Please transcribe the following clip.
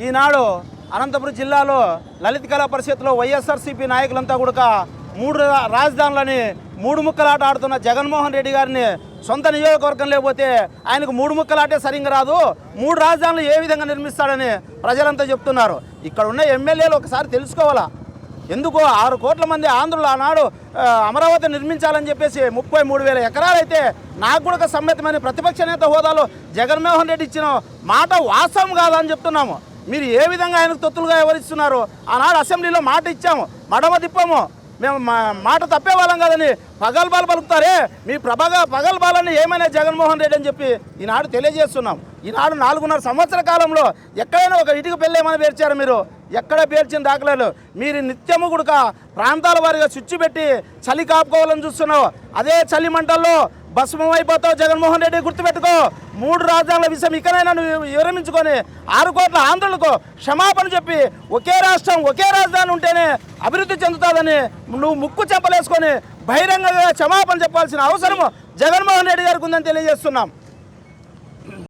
ఈనాడు అనంతపురం జిల్లాలో లలిత కళా పరిషత్లో వైఎస్ఆర్సీపీ నాయకులంతా కూడా మూడు రా- రాజధానులని మూడు ముక్కలాట ఆడుతున్న జగన్మోహన్ రెడ్డి గారిని సొంత నియోజకవర్గం లేకపోతే ఆయనకు మూడు ముక్కలాటే సరిగ్గా రాదు. మూడు రాజధానులు ఏ విధంగా నిర్మిస్తాడని ప్రజలంతా చెప్తున్నారు. ఇక్కడ ఉన్న ఎమ్మెల్యేలు ఒకసారి తెలుసుకోవాలా? ఎందుకు ఆరు కోట్ల మంది ఆంధ్రులు ఆనాడు అమరావతి నిర్మించాలని చెప్పేసి ముప్పై మూడు వేల ఎకరాలైతే నాకు కూడా ఒక సమ్మతమైన ప్రతిపక్ష నేత హోదాలో జగన్మోహన్ రెడ్డి ఇచ్చిన మాట వాస్తవం కాదని చెప్తున్నాము. మీరు ఏ విధంగా ఆయనకు తొత్తులుగా వివరిస్తున్నారు ఆనాడు అసెంబ్లీలో మాట ఇచ్చాము. మడమ తిప్పాము. మేము మా- మాట తప్పే వాళ్ళం కాదని పగల్బాలు పలుకుతారే. మీ ప్రభగా పగల్బాలని ఏమైనా జగన్మోహన్ రెడ్డి అని చెప్పి ఈనాడు తెలియజేస్తున్నాం. ఈనాడు నాలుగున్నర సంవత్సర కాలంలో ఎక్కడైనా ఒక ఇటుక పెళ్ళేమని పేర్చారు మీరు? ఎక్కడ పేర్చిన దాఖలాలు? మీరు నిత్యము కూడా ప్రాంతాల వారిగా స్విచ్ పెట్టి చలి కాపుకోవాలని చూస్తున్నావు. అదే చలి మంటల్లో భస్మం అయిపోతావు జగన్మోహన్ రెడ్డి గుర్తుపెట్టుకో. మూడు రాజ్యాంగాల విషయం ఇకనైనా నువ్వు విరమించుకొని ఆరు కోట్ల ఆంధ్రులకు క్షమాపణ చెప్పి ఒకే రాష్ట్రం ఒకే రాజధాని ఉంటేనే అభివృద్ధి చెందుతుందని నువ్వు ముక్కు చెప్పలేసుకొని బహిరంగంగా క్షమాపణ చెప్పాల్సిన అవసరం జగన్మోహన్ రెడ్డి గారికి ఉందని తెలియజేస్తున్నాం.